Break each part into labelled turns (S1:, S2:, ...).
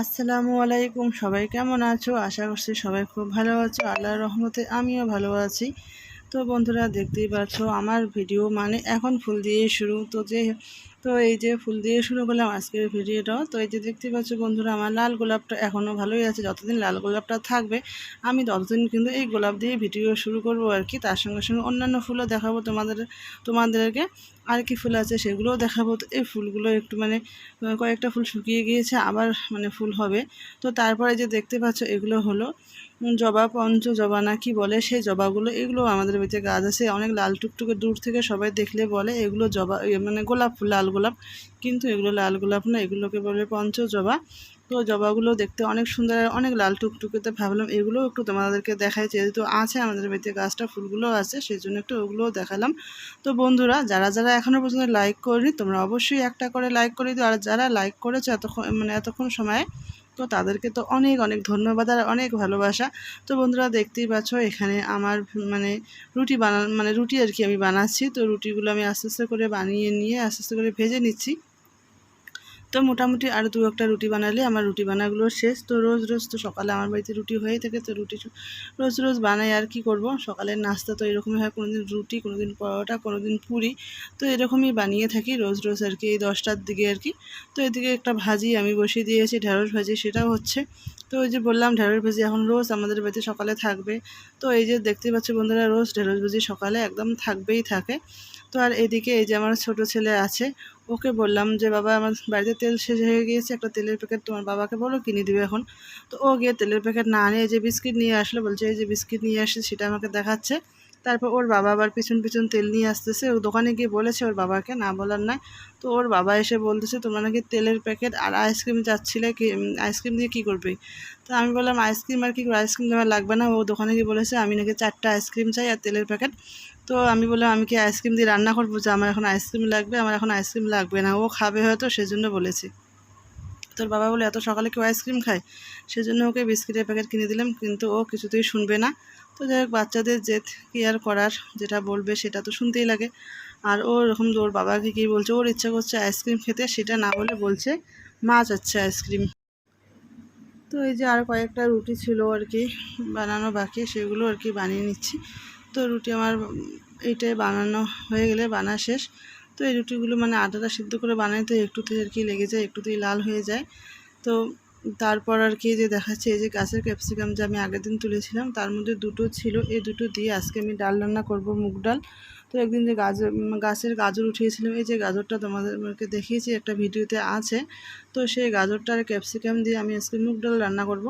S1: আসসালামু আলাইকুম, সবাই কেমন আছো? আশা করছি সবাই খুব ভালো আছো। আল্লাহর রহমতে আমিও ভালো আছি। তো বন্ধুরা, দেখতেই পাচ্ছ, আমার ভিডিও মানে এখন ফুল দিয়ে শুরু। তো যে তো এই যে ফুল দিয়ে শুরু করলাম আজকের ভিডিওটাও তো এই যে দেখতে পাচ্ছ বন্ধুরা, আমার লাল গোলাপটা এখনও ভালোই আছে, যতদিন লাল গোলাপটা থাকবে, আমি ততদিন কিন্তু এই গোলাপ দিয়ে ভিডিও শুরু করব আর কি। তার সঙ্গে সঙ্গে অন্যান্য ফুলও দেখাবো তোমাদের, তোমাদেরকে। আর কি ফুল আছে সেগুলোও দেখাবো। তো এই ফুলগুলো একটু মানে কয়েকটা ফুল শুকিয়ে গিয়েছে, আবার মানে ফুল হবে। তো তারপরে যে দেখতে পাচ্ছ এগুলো হলো জবা পঞ্চ, জবা না কি বলে, সেই জবাগুলো, এগুলো আমাদের বাড়িতে গাছ আছে। অনেক লাল টুকটুকে দূর থেকে সবাই দেখলে বলে এগুলো জবা মানে গোলাপ, লাল গোলাপ। কিন্তু এগুলো লাল গোলাপ না, এগুলোকে বলে পঞ্চ জবা। তো জবাগুলো দেখতে অনেক সুন্দর আর অনেক লাল টুকটুকেতে ভাবলাম এগুলোও একটু তোমাদেরকে দেখাই। যেহেতু আছে আমাদের বাড়িতে গাছটা, ফুলগুলো আছে, সেই জন্য একটু ওগুলোও দেখালাম। তো বন্ধুরা, যারা যারা এখনও পর্যন্ত লাইক করিনি, তোমরা অবশ্যই একটা করে লাইক করে দিও। আর যারা লাইক করেছ এতক্ষণ মানে এতক্ষণ সময় তো তাদেরকে তো অনেক অনেক ধন্যবাদ আর অনেক ভালোবাসা। তো বন্ধুরা দেখতেই পাচ্ছ, এখানে আমার মানে রুটি বানান মানে রুটি আর কি আমি বানাচ্ছি। তো রুটিগুলো আমি আস্তে আস্তে করে বানিয়ে নিয়ে আস্তে আস্তে করে ভেজে নিচ্ছি। তো মোটামুটি আর দু একটা রুটি বানালে আমার রুটি বানাগুলো শেষ। তো রোজ রোজ তো সকালে আমার বাড়িতে রুটি হয়েই থাকে, তো রুটি রোজ রোজ বানাই আর কি করব? সকালের নাস্তা তো এরকমই হয় কোনো দিন রুটি কোনো দিন পরোটা কোনো দিন পুরি। তো এরকমই বানিয়ে থাকি রোজ রোজ আর কি, এই দশটার দিকে আর কি। তো এদিকে একটা ভাজি আমি বসিয়ে দিয়েছি, ঢেঁড়স ভাজি সেটাও হচ্ছে। তো ওই যে বললাম, ঢেঁড়স ভাজি এখন রোজ আমাদের বাড়িতে সকালে থাকবে। তো এই যে দেখতে পাচ্ছি বন্ধুরা, রোজ ঢেঁড়স ভাজি সকালে একদম থাকবেই থাকে। তো আর এদিকে এই যে আমার ছোট ছেলে আছে ওকে বললাম যে, বাবা, আমার বাড়িতে তেল শেষ হয়ে গিয়েছে, একটা তেলের প্যাকেট তোমার বাবাকে বলো, কিনে দিবে এখন। তো ও গিয়ে তেলের প্যাকেট না নিয়ে যে বিস্কিট নিয়ে আসলো, বলছে, এই যে বিস্কিট নিয়ে আসে সেটা আমাকে দেখাচ্ছে। তারপর ওর বাবা আবার পিছন পিছন তেল নিয়ে আসতেছে। ও দোকানে গিয়ে বলেছে, ওর বাবাকে না বলার নয়। তো ওর বাবা এসে বলতেছে, তোমরা নাকি তেলের প্যাকেট আর আইসক্রিম চাচ্ছিলে, কি আইসক্রিম দিয়ে কী করবে? তো আমি বললাম, আইসক্রিম আর কি আইসক্রিম আমার লাগবে না। ও দোকানে গিয়ে বলেছে, আমি নাকি চারটা আইসক্রিম চাই আর তেলের প্যাকেট। তো আমি বললাম, আমি কি আইসক্রিম দিয়ে রান্না করব? যে, আমার এখন আইসক্রিম লাগবে, আমার এখন আইসক্রিম লাগবে না। ও খাবে হয়তো, সেজন্য বলেছি। তোর বাবা বলে, এত সকালে কেউ আইসক্রিম খায়? সেজন্য ওকে বিস্কিটের প্যাকেট কিনে দিলাম, কিন্তু ও কিছুতেই শুনবে না। তো যাই হোক বাচ্চাদের জেদ কি আর করার যেটা বলবে সেটা তো শুনতেই লাগে। আর ও এরকম ওর বাবাকে কী বলছে, ওর ইচ্ছা করছে আইসক্রিম খেতে, সেটা না বলে বলছে মা চাচ্ছে আইসক্রিম তো এই যে আর কয়েকটা রুটি ছিল আর কি, বানানো বাকি, সেগুলো আর কি বানিয়ে নিচ্ছি। তো রুটি আমার এইটাই বানানো হয়ে গেলে বানা শেষ। তো এই রুটিগুলো মানে আটাটা সিদ্ধ করে বানাই তো একটুতেই আর কি লেগে যায়, একটুতেই লাল হয়ে যায়। তো তারপর আর কি যে দেখাচ্ছে, এই যে গাছের ক্যাপসিকাম যে আমি আগের দিন তুলেছিলাম, তার মধ্যে দুটো ছিল এই দুটো দিয়ে আজকে আমি ডাল রান্না করব, মুগ ডাল। তো একদিন যে গাজর গাছের গাজর উঠিয়েছিলাম, এই যে গাজরটা তোমাদেরকে দেখিয়েছি, একটা ভিডিওতে আছে। তো সেই গাজরটা আর ক্যাপসিকাম দিয়ে আমি আজকে মুগ ডাল রান্না করব।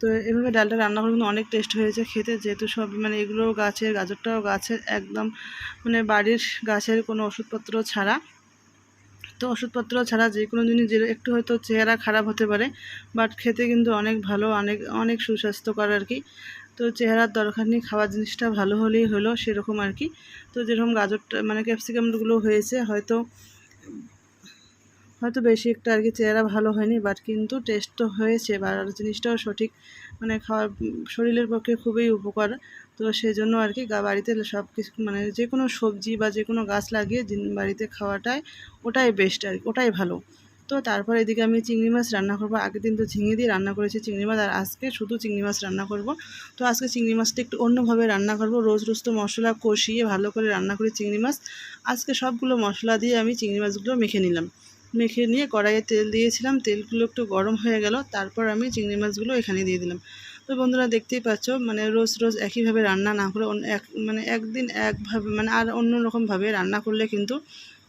S1: তো এভাবে ডালটা রান্না করে কিন্তু অনেক টেস্ট হয়েছে খেতে, যেহেতু সব মানে এগুলো গাছের, গাজরটাও গাছের, একদম মানে বাড়ির গাছের কোনো ওষুধপত্র ছাড়া। তো ওষুধপত্র ছাড়া যে কোনো জিনিস যে একটু হয়তো চেহারা খারাপ হতে পারে বাট খেতে কিন্তু অনেক ভালো, অনেক অনেক সুস্বাস্থ্যকর আর কি। তো চেহারার দরকার নেই, খাওয়ার জিনিসটা ভালো হলেই হলো সেরকম আর কি। তো যেরকম গাজরটা মানে ক্যাপসিকামগুলো হয়েছে, হয়তো হয়তো বেশি একটা আর কি চেহারা ভালো হয়নি বাট কিন্তু টেস্ট তো হয়েছে, বা জিনিসটাও সঠিক মানে খাওয়ার, শরীরের পক্ষে খুবই উপকার। তো সেই জন্য আর কি বাড়িতে সব কিছু মানে যে কোনো সবজি বা যে কোনো গাছ লাগিয়ে বাড়িতে খাওয়াটাই, ওটাই বেস্ট আর ওটাই ভালো। তো তারপর এদিকে আমি চিংড়ি মাছ রান্না করব। আগের দিন তো ঝিঙে দিয়ে রান্না করেছি চিংড়ি মাছ, আর আজকে শুধু চিংড়ি মাছ রান্না করব। তো আজকে চিংড়ি মাছটা একটু অন্যভাবে রান্না করব। রোজ রোজ তো মশলা কষিয়ে ভালো করে রান্না করি চিংড়ি মাছ। আজকে সবগুলো মশলা দিয়ে আমি চিংড়ি মাছগুলো মেখে নিলাম। মেখে নিয়ে কড়াইয়ে তেল দিয়েছিলাম। তেলগুলো একটু গরম হয়ে গেল। তারপর আমি চিংড়ি মাছগুলো এখানে দিয়ে দিলাম। তো বন্ধুরা দেখতেই পাচ্ছ মানে রোজ রোজ একইভাবে রান্না না করে এক মানে একদিন একভাবে মানে আর অন্য রকমভাবে রান্না করলে কিন্তু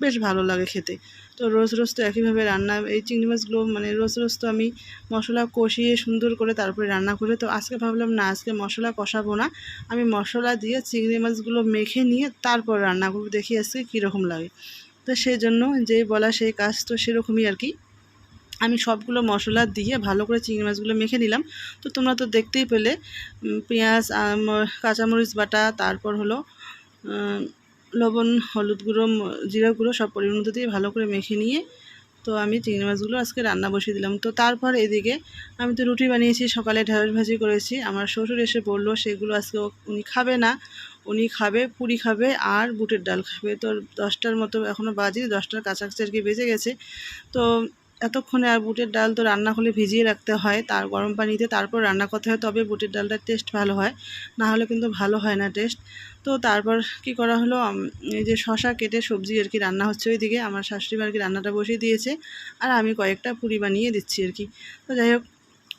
S1: বেশ ভালো লাগে খেতে। তো রোজ রোজ তো একইভাবে রান্না, এই চিংড়ি মাছগুলো মানে রোজ রোজ তো আমি মশলা কষিয়ে সুন্দর করে তারপরে রান্না করে, তো আজকে ভাবলাম না, আজকে মশলা কষাবো না। আমি মশলা দিয়ে চিংড়ি মাছগুলো মেখে নিয়ে তারপর রান্না করব, দেখি আজকে কীরকম লাগে। তো সেই জন্য যেই বলা সেই কাজ তো সেরকমই আর কি। আমি সবগুলো মশলা দিয়ে ভালো করে চিংড়ি মাছগুলো মেখে নিলাম। তো তোমরা তো দেখতেই পেলে পেঁয়াজ কাঁচামরিচ বাটা, তারপর হলো লবণ, হলুদ গুঁড়ো জিরা গুঁড়ো সব পরিমাণ দিয়ে ভালো করে মেখে নিয়ে তো আমি চিংড়ি মাছগুলো আজকে রান্না বসিয়ে দিলাম। তো তারপর এদিকে আমি তো রুটি বানিয়েছি, সকালে ঢেঁড়স ভাজি করেছি, আমার শ্বশুর এসে বলল সেগুলো আজকে উনি খাবে না, উনি খাবে, পুরি খাবে আর বুটের ডাল খাবে। তো দশটার মতো এখনও বাজি দশটার কাছাকাছি আর কি বেজে গেছে। তো এতক্ষণে আর বুটের ডাল তো রান্না হলে ভিজিয়ে রাখতে হয়, তার গরম পানিতে তারপর রান্না করতে হয়, তবে বুটের ডালটার টেস্ট ভালো হয়, না হলে কিন্তু ভালো হয় না টেস্ট তো তারপর কি করা হলো এই যে শশা কেটে সবজি আর কি রান্না হচ্ছে ওইদিকে, আমার শাশুড়ি আর কি রান্নাটা বসিয়ে দিয়েছে, আর আমি কয়েকটা পুরি বানিয়ে দিচ্ছি আর কি। তো যাই হোক,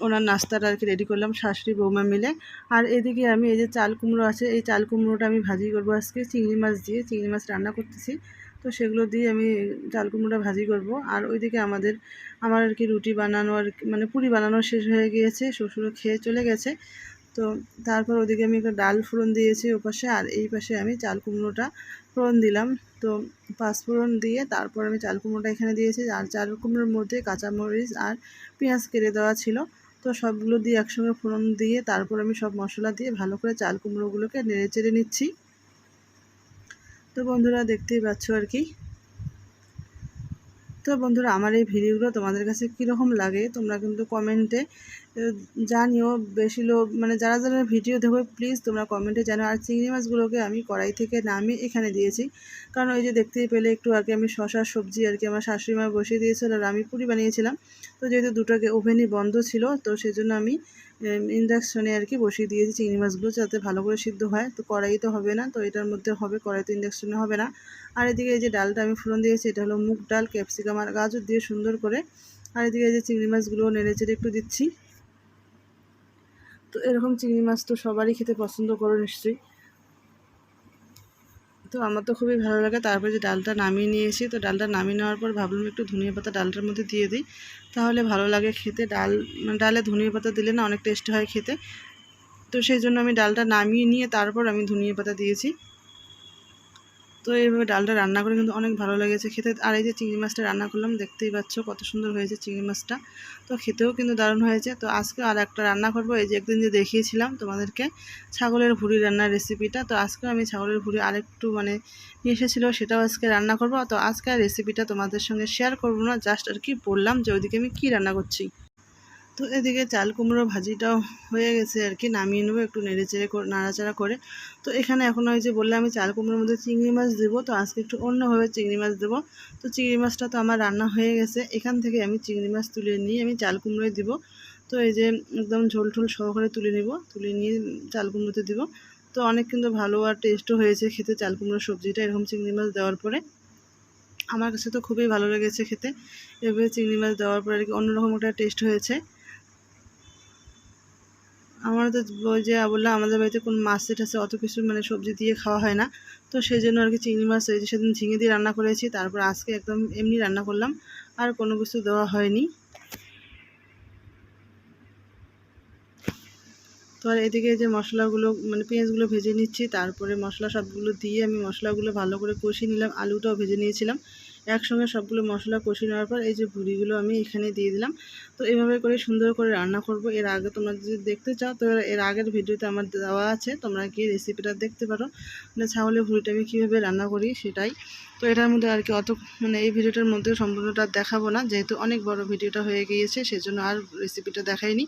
S1: ওনার নাস্তাটা আর কি রেডি করলাম, শাশুড়ি বৌমা মিলে। আর এদিকে আমি এই যে চাল কুমড়ো আছে, এই চাল কুমড়োটা আমি ভাজি করব আজকে, চিংড়ি মাছ দিয়ে, চিংড়ি মাছ রান্না করতেছি। তো সেগুলো দিয়ে আমি চাল কুমড়োটা ভাজি করব। আর ওইদিকে আমাদের, আমার আর কি রুটি বানানো আর মানে পুরি বানানো শেষ হয়ে গিয়েছে, শ্বশুরও খেয়ে চলে গেছে। তো তারপর ওদিকে আমি একটা ডাল ফোড়ন দিয়েছি ওপাশে, আর এই পাশে আমি চাল কুমড়োটা ফোড়ন দিলাম। তো পাঁচ ফোড়ন দিয়ে তারপর আমি চাল কুমড়োটা এখানে দিয়েছি, আর চাল কুমড়োর মধ্যে কাঁচামরিচ আর পেঁয়াজ কেটে দেওয়া ছিল। তো সবগুলো দিয়ে একসঙ্গে ফোড়ন দিয়ে তারপর আমি সব মশলা দিয়ে ভালো করে চাল কুমড়োগুলোকে নেড়ে চেড়ে নিচ্ছি। তো বন্ধুরা দেখতেই পাচ্ছ আর কি। তো বন্ধুরা, আমার এই ভিডিওগুলো তোমাদের কাছে কীরকম লাগে তোমরা কিন্তু কমেন্টে জানিও, বেশি লোক মানে যারা যারা ভিডিও দেখো প্লিজ তোমরা কমেন্টে জানো আর চিংড়ি মাছগুলোকে আমি কড়াই থেকে নামিয়ে এখানে দিয়েছি। কারণ ওই যে দেখতেই পেলে, একটু আগে আমি শশার সবজি আর কি আমার শাশুড়ি মা বসিয়ে দিয়েছিল আর আমি পুরি বানিয়েছিলাম। তো যেহেতু দুটোকে ওভেনই বন্ধ ছিল, তো সেজন্য আমি ইন্ডাকশনে আর কি বসিয়ে দিয়েছি চিংড়ি মাছগুলো যাতে ভালো করে সিদ্ধ হয়। তো কড়াই তো হবে না, তো এটার মধ্যে হবে কড়াই তো ইন্ডাকশনে হবে না। আর এদিকে এই যে ডালটা আমি ফোড়ন দিয়েছি, এটা হলো মুগ ডাল, ক্যাপসিকাম আর গাজর দিয়ে সুন্দর করে। আর এদিকে এই যে চিংড়ি মাছগুলো নেড়ে চেড়ে একটু দিচ্ছি। তো এরকম চিংড়ি মাছ তো সবারই খেতে পছন্দ করো নিশ্চয়ই। তো আমার তো খুবই ভালো লাগে। তারপরে যে ডালটা নামিয়ে নিয়েছি তো ডালটা নামিয়ে নেওয়ার পর ভাবলাম একটু ধনিয়া পাতা ডালটার মধ্যে দিয়ে দিই। তাহলে ভালো লাগে খেতে। ডাল মানে ডালে ধনিয়া পাতা দিলে না অনেক টেস্ট হয় খেতে। তো সেই জন্য আমি ডালটা নামিয়ে নিয়ে তারপর আমি ধনিয়া পাতা দিয়েছি। তো এইভাবে ডালটা রান্না করে কিন্তু অনেক ভালো লেগেছে খেতে। আর এই যে চিংড়ি মাছটা রান্না করলাম, দেখতেই পাচ্ছ কত সুন্দর হয়েছে চিংড়ি মাছটা। তো খেতেও কিন্তু দারুণ হয়েছে। তো আজকে আর একটা রান্না করব, এই যে একদিন যে দেখিয়েছিলাম তোমাদেরকে ছাগলের ভুড়ি রান্নার রেসিপিটা তো আজকে আমি ছাগলের ভুড়ি আরেকটু মানে নিয়ে এসেছিল, সেটাও আজকে রান্না করব। তো আজকে রেসিপিটা তোমাদের সঙ্গে শেয়ার করব না জাস্ট আর কি বললাম যে ওইদিকে আমি কী রান্না করছি। তো এদিকে চাল কুমড়ো ভাজিটাও হয়ে গেছে আর কি, নামিয়ে নেব একটু নেড়ে চেড়ে নাড়াচাড়া করে। তো এখানে এখন ওই যে বললে আমি চাল কুমড়োর মধ্যে চিংড়ি মাছ দেবো, তো আজকে একটু অন্যভাবে চিংড়ি মাছ দেবো। তো চিংড়ি মাছটা তো আমার রান্না হয়ে গেছে, এখান থেকে আমি চিংড়ি মাছ তুলে নিয়ে আমি চাল কুমড়োয় দিব। তো এই যে একদম ঝোল ঠোল সহকারে তুলে নেব, তুলে নিয়ে চাল কুমড়োতে দিব। তো অনেক কিন্তু ভালো আর টেস্টও হয়েছে খেতে চাল কুমড়োর সবজিটা, এরকম চিংড়ি মাছ দেওয়ার পরে। আমার কাছে তো খুবই ভালো লেগেছে খেতে, এভাবে চিংড়ি মাছ দেওয়ার পরে আর কি অন্যরকম একটা টেস্ট হয়েছে। আমরা তো ওই যে বললাম, আমাদের বাড়িতে কোনো মাছ আছে, অত কিছু মানে সবজি দিয়ে খাওয়া হয় না। তো সেই জন্য আর কি চিংড়ি মাছ, এই যে সেদিন ঝিঙে দিয়ে রান্না করেছি, তারপর আজকে একদম এমনি রান্না করলাম, আর কোনো কিছু দেওয়া হয়নি। তো আর এদিকে যে মশলাগুলো মানে পেঁয়াজগুলো ভেজে নিচ্ছি, তারপরে মশলা সবগুলো দিয়ে আমি মশলাগুলো ভালো করে কষিয়ে নিলাম, আলুটাও ভেজে নিয়েছিলাম। একসঙ্গে সবগুলো মশলা কষিয়ে নেওয়ার পর এই যে ভুড়িগুলো আমি এখানে দিয়ে দিলাম। তো এইভাবে করে সুন্দর করে রান্না করব। এর আগে তোমরা যদি দেখতে চাও, তো এর আগের ভিডিওতে আমার দেওয়া আছে, তোমরা কি রেসিপিটা দেখতে পারো। মানে ছাগলের ভুড়িটা আমি কীভাবে রান্না করি সেটাই। তো এটার মধ্যে আর কি অত মানে এই ভিডিওটার মধ্যে সম্পূর্ণটা দেখাবো না, যেহেতু অনেক বড় ভিডিওটা হয়ে গিয়েছে, সেজন্য আর রেসিপিটা দেখাইনি।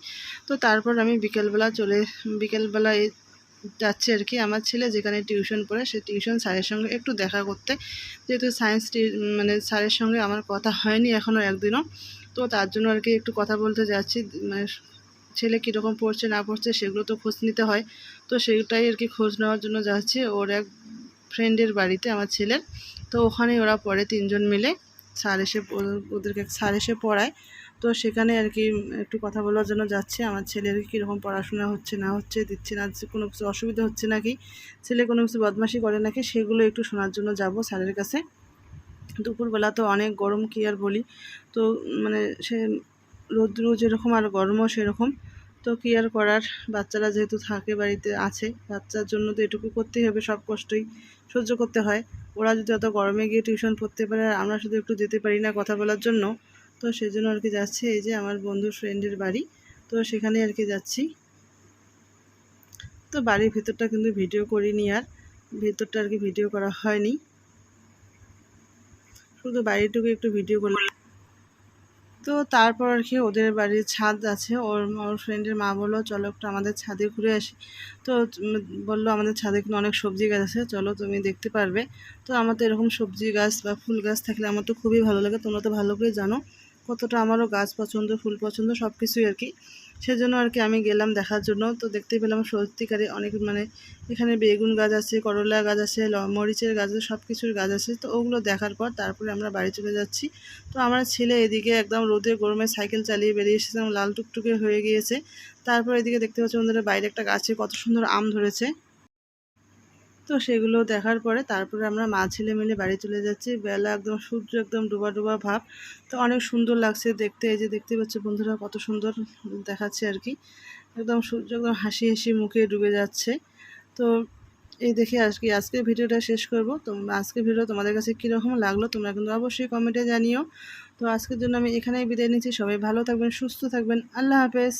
S1: তো তারপর আমি বিকেলবেলা চলে বিকেলবেলা যাচ্ছে আর কি। আমার ছেলে যেখানে টিউশন পড়ে, সে টিউশন স্যারের সঙ্গে একটু দেখা করতে। যেহেতু সায়েন্স মানে স্যারের সঙ্গে আমার কথা হয়নি এখনও একদিনও। তো তার জন্য আর কি একটু কথা বলতে যাচ্ছি। মানে ছেলে কীরকম পড়ছে, না পড়ছে সেগুলো তো খোঁজ নিতে হয়। তো সেটাই আর কি খোঁজ নেওয়ার জন্য যাচ্ছি। ওর এক ফ্রেন্ডের বাড়িতে আমার ছেলের। তো ওখানেই ওরা পড়ে তিনজন মিলে। স্যার এসে ওদেরকে স্যার এসে পড়ায়। তো সেখানে আর কি একটু কথা বলার জন্য যাচ্ছে। আমার ছেলের কীরকম পড়াশোনা হচ্ছে, না হচ্ছে, দিচ্ছে না কোনো কিছু অসুবিধা হচ্ছে নাকি? ছেলে কোনো কিছু বদমাশি করে নাকি? সেগুলো একটু শোনার জন্য যাব স্যারের কাছে। দুপুরবেলা তো অনেক গরম, কি আর বলি? তো মানে সে রৌদ্র যেরকম আর গরমও সেরকম। তো কি আর করার? বাচ্চারা যেহেতু থাকে, বাড়িতে আছে, বাচ্চার জন্য তো এটুকু করতেই হবে, সব কষ্টই সহ্য করতে হয়। ওরা যদি অত গরমে গিয়ে টিউশন পড়তে পারে, আর আমরা শুধু একটু যেতে পারি না কথা বলার জন্য তো সেজন্য আর কি যাচ্ছে, এই যে আমার বন্ধুর ফ্রেন্ডের বাড়ি। তো সেখানে আর কি যাচ্ছি। তো বাড়ির ভিতরটা কিন্তু ভিডিও করিনি আর, ভিতরটা আর কি ভিডিও করা হয়নি। শুধু বাড়িটুকু একটু ভিডিও করলাম। তো তারপর আর কি ওদের বাড়ির ছাদ আছে, ওর ওর ফ্রেন্ডের মা বলল, চলো একটু আমাদের ছাদে ঘুরে আসি। তো বলল, আমাদের ছাদে কিন্তু অনেক সবজি গাছ আছে, চলো তুমি দেখতে পারবে। তো আমার তো এরকম সবজি গাছ বা ফুল গাছ থাকলে আমার তো খুবই ভালো লাগে, তোমরা তো ভালো করে জানো। কতটা আমারও গাছ পছন্দ, ফুল পছন্দ সব কিছুই আর কি। সেজন্য আর কি আমি গেলাম দেখার জন্য। তো দেখতে পেলাম সত্যিকারে অনেক মানে এখানে বেগুন গাছ আছে, করলা গাছ আছে মরিচের গাছ আছে সব কিছুর গাছ আছে। তো ওগুলো দেখার পর তারপরে আমরা বাড়ি চলে যাচ্ছি। তো আমার ছেলে এদিকে একদম রোদে গরমে সাইকেল চালিয়ে বেরিয়ে এসেছিলাম লাল টুকটুকে হয়ে গিয়েছে। তারপর এদিকে দেখতে পাচ্ছি আমাদের বাইরে একটা গাছে কত সুন্দর আম ধরেছে। তো সেগুলো দেখার পরে তারপরে আমরা মা ছেলে মিলে বাড়ি চলে যাচ্ছি। বেলা একদম সূর্য একদম ডুবা ডুবা ভাব। তো অনেক সুন্দর লাগছে দেখতে। এই যে দেখতে পাচ্ছ বন্ধুরা কত সুন্দর দেখাচ্ছে আর কি। একদম সূর্য একদম হাসি হাসি মুখে ডুবে যাচ্ছে। তো এই দেখে আজকে আজকের ভিডিওটা শেষ করব। তো আজকের ভিডিও তোমাদের কাছে কীরকম লাগল তোমরা কিন্তু অবশ্যই কমেন্টে জানিও। তো আজকের জন্য আমি এখানেই বিদায় নিচ্ছি। সবাই ভালো থাকবেন, সুস্থ থাকবেন। আল্লাহ হাফেজ।